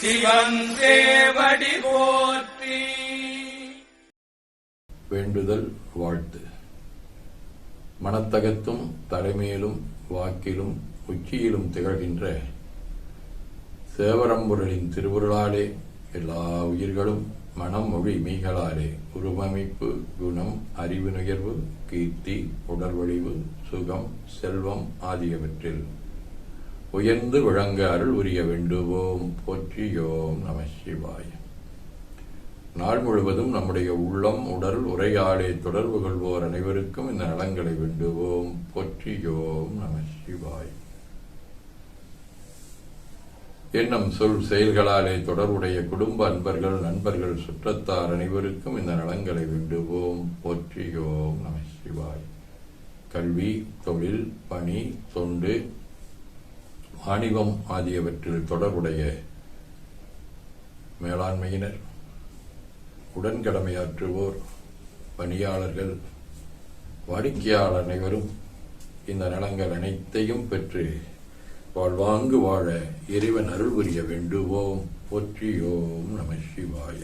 சிவன் போற்றி. வேண்டுதல் வாழ்த்து. மனத்தகத்தும் தலைமையிலும் வாக்கிலும் உச்சியிலும் திகழ்கின்ற சேவரம்புரலின் திருவுருளாலே எல்லா உயிர்களும் மனம் மொழி மீகளாலே உருவமைப்பு குணம் அறிவு நுகர்வு கீர்த்தி உடல்வழிவு சுகம் செல்வம் ஆகியவற்றில் உயர்ந்து விளங்க அருள் உரிய வேண்டுவோம். போற்றியோம் நம சிவாய. நாள் முழுவதும் நம்முடைய உள்ளம் உடல் உரையாடே தொடர்பு கொள்வோர் அனைவருக்கும் இந்த நலங்களை வேண்டுவோம். போற்றியோம் நம சிவாய். எண்ணம் சொல் செயல்களாலே தொடர்புடைய குடும்ப அன்பர்கள் நண்பர்கள் சுற்றத்தார் அனைவருக்கும் இந்த நலங்களை வேண்டுவோம். போற்றியோம் நம சிவாய். கல்வி தொழில் பணி தொண்டு வாணிபம் ஆகியவற்றில் தொடர்புடைய மேலாண்மையினர் உடன்கடமையாற்றுவோர் பணியாளர்கள் வாடிக்கையாளர் அனைவரும் இந்த நலங்கள் அனைத்தையும் பெற்று வாழ்வாங்கு வாழ இறைவன் அருள் புரிய வேண்டுவோம். போற்றியோம் நம சிவாய.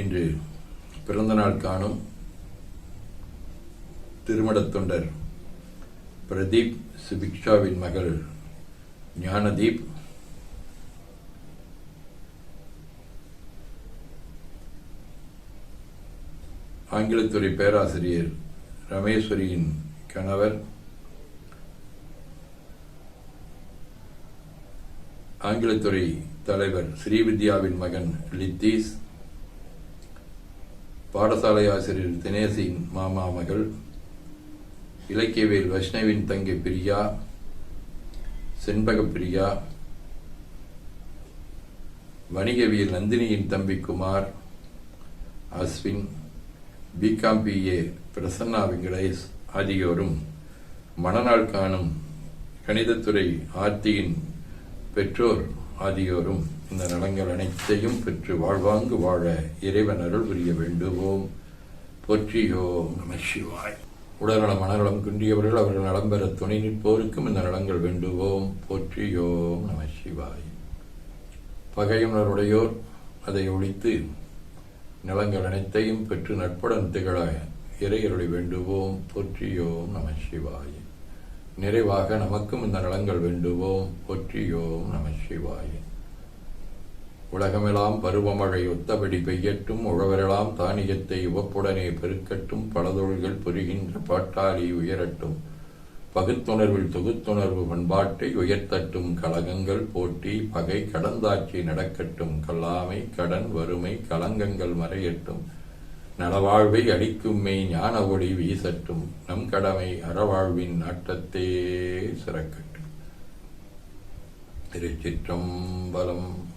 இன்று பிறந்தநாள் காணும் திருமடத் தொண்டர் பிரதீப் சுபிக்ஷாவின் மகள் ஞானதீப். ஆங்கிலத்துறை பேராசிரியர் ரமேஸ்வரியின் கணவர் ஆங்கிலத்துறை தலைவர் ஸ்ரீவித்யாவின் மகன் லித்தீஸ். பாடசாலை ஆசிரியர் தினேசின் மாமா மகள் இலக்கியவேல் வைஷ்ணவின் தங்கை பிரியா செண்பக பிரியா வணிகவியல் நந்தினியின் தம்பி Kumar Ashwin B Com B A Prasanna Venkatesh ஆகியோரும் மணநாள் காணும் கணிதத்துறை ஆர்த்தியின் பெற்றோர் ஆகியோரும் இந்த நலங்கள் அனைத்தையும் பெற்று வாழ்வாங்கு வாழ இறைவன் அருள் புரிய வேண்டுவோம். போற்றியோம் நம சிவாய். உடல்நலம் மனநலம் குன்றியவர்கள் அவர்கள் நலம் பெற துணை நிற்போருக்கும் இந்த நலங்கள் வேண்டுவோம். போற்றியோ நம சிவாய். பகையுணருடையோர் அதை ஒழித்து நலங்கள் அனைத்தையும் பெற்று நட்புடன் திகழ இறையருளை வேண்டுவோம். போற்றியோம் நம சிவாய். நிறைவாக நமக்கும் இந்த நலங்கள் வேண்டுவோம். ஒற்றியோம் நம சிவாய. உலகமெல்லாம் பருவமழை ஒத்தபடி பெய்யட்டும். உழவரெல்லாம் தானியத்தை உவப்புடனே பெருக்கட்டும். பலதொழில்கள் புரிகின்ற பாட்டாளி உயரட்டும். பகுத்துணர்வில் தொகுத்துணர்வு பண்பாட்டை உயர்த்தட்டும். கலகங்கள் போட்டி பகை கடந்தாட்சி நடக்கட்டும். கல்லாமை கடன் வறுமை கலங்கங்கள் மறையட்டும். நலவாழ்வை அளிக்கும் ஞான ஒளி வீசட்டும். நம் கடமை அறவாழ்வின் நாட்டத்தே சிறக்கட்டும். திருச்சிற்றம்பலம்